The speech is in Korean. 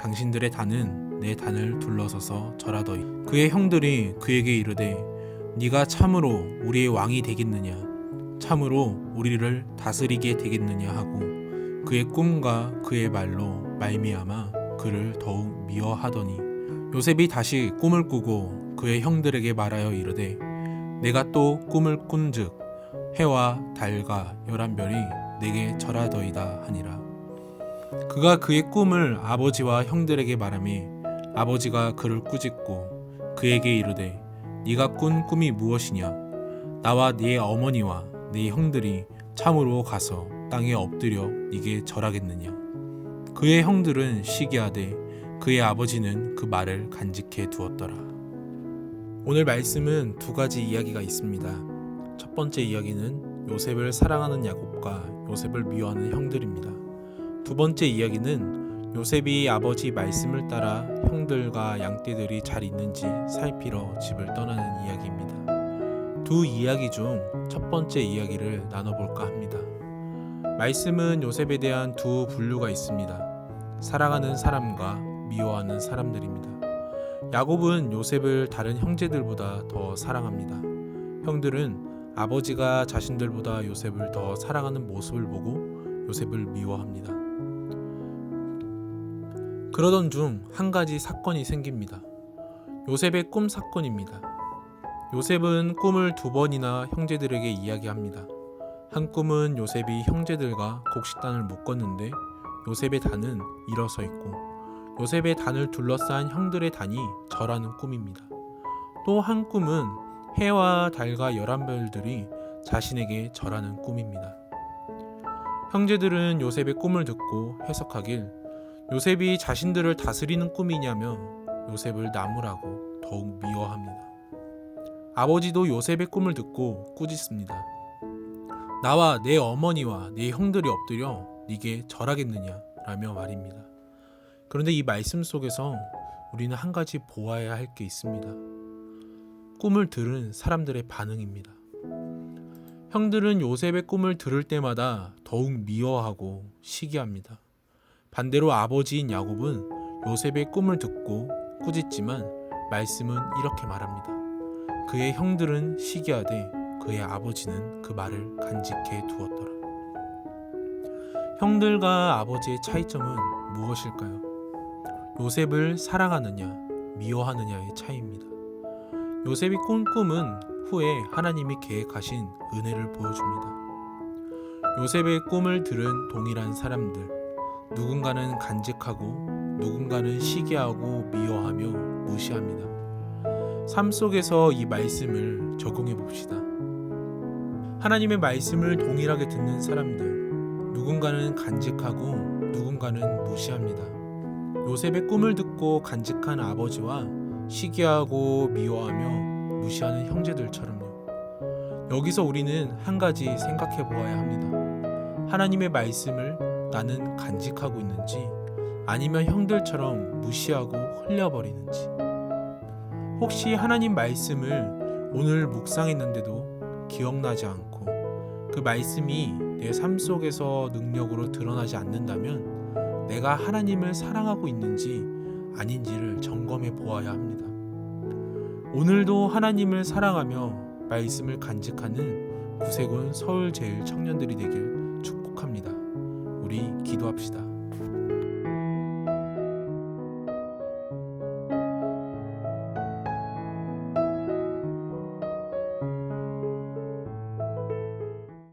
당신들의 단은 내 단을 둘러서서 절하더이. 그의 형들이 그에게 이르되 네가 참으로 우리의 왕이 되겠느냐? 참으로 우리를 다스리게 되겠느냐? 하고 그의 꿈과 그의 말로 말미암아 그를 더욱 미워하더니. 요셉이 다시 꿈을 꾸고 그의 형들에게 말하여 이르되 내가 또 꿈을 꾼즉 해와 달과 열한 별이 내게 절하더이다 하니라 그가 그의 꿈을 아버지와 형들에게 말하며 아버지가 그를 꾸짖고 그에게 이르되 네가 꾼 꿈이 무엇이냐? 나와 네 어머니와 네 형들이 참으로 가서 땅에 엎드려 네게 절하겠느냐? 그의 형들은 시기하되 그의 아버지는 그 말을 간직해 두었더라. 오늘 말씀은 두 가지 이야기가 있습니다. 첫 번째 이야기는 요셉을 사랑하는 야곱과 요셉을 미워하는 형들입니다 두 번째 이야기는 요셉이 아버지 말씀을 따라 형들과 양떼들이 잘 있는지 살피러 집을 떠나는 이야기입니다. 두 이야기 중 첫 번째 이야기를 나눠볼까 합니다. 말씀은 요셉에 대한 두 분류가 있습니다. 사랑하는 사람과 미워하는 사람들입니다. 야곱은 요셉을 다른 형제들보다 더 사랑합니다. 형들은 아버지가 자신들보다 요셉을 더 사랑하는 모습을 보고 요셉을 미워합니다. 그러던 중 한 가지 사건이 생깁니다. 요셉의 꿈 사건입니다. 요셉은 꿈을 두 번이나 형제들에게 이야기합니다. 한 꿈은 요셉이 형제들과 곡식단을 묶었는데 요셉의 단은 일어서 있고 요셉의 단을 둘러싼 형들의 단이 절하는 꿈입니다. 또 한 꿈은 해와 달과 열한 별들이 자신에게 절하는 꿈입니다. 형제들은 요셉의 꿈을 듣고 해석하길 요셉이 자신들을 다스리는 꿈이냐며 요셉을 나무라고 더욱 미워합니다. 아버지도 요셉의 꿈을 듣고 꾸짖습니다. 나와 내 어머니와 내 형들이 엎드려 네게 절하겠느냐 라며 말입니다. 그런데 이 말씀 속에서 우리는 한 가지 보아야 할 게 있습니다. 꿈을 들은 사람들의 반응입니다. 형들은 요셉의 꿈을 들을 때마다 더욱 미워하고 시기합니다. 반대로 아버지인 야곱은 요셉의 꿈을 듣고 꾸짖지만 말씀은 이렇게 말합니다. 그의 형들은 시기하되 그의 아버지는 그 말을 간직해 두었더라. 형들과 아버지의 차이점은 무엇일까요? 요셉을 사랑하느냐, 미워하느냐의 차이입니다. 요셉이 꾼 꿈은 후에 하나님이 계획하신 은혜를 보여줍니다. 요셉의 꿈을 들은 동일한 사람들, 누군가는 간직하고 누군가는 시기하고 미워하며 무시합니다. 삶 속에서 이 말씀을 적용해 봅시다. 하나님의 말씀을 동일하게 듣는 사람들, 누군가는 간직하고 누군가는 무시합니다. 요셉의 꿈을 듣고 간직한 아버지와 시기하고 미워하며 무시하는 형제들처럼요. 여기서 우리는 한 가지 생각해 보아야 합니다. 하나님의 말씀을 나는 간직하고 있는지 아니면 형들처럼 무시하고 흘려버리는지 혹시 하나님 말씀을 오늘 묵상했는데도 기억나지 않고 그 말씀이 내 삶 속에서 능력으로 드러나지 않는다면 내가 하나님을 사랑하고 있는지 아닌지를 점검해 보아야 합니다. 오늘도 하나님을 사랑하며 말씀을 간직하는 구세군 서울 제일 청년들이 되길 축복합니다. 우리 기도합시다.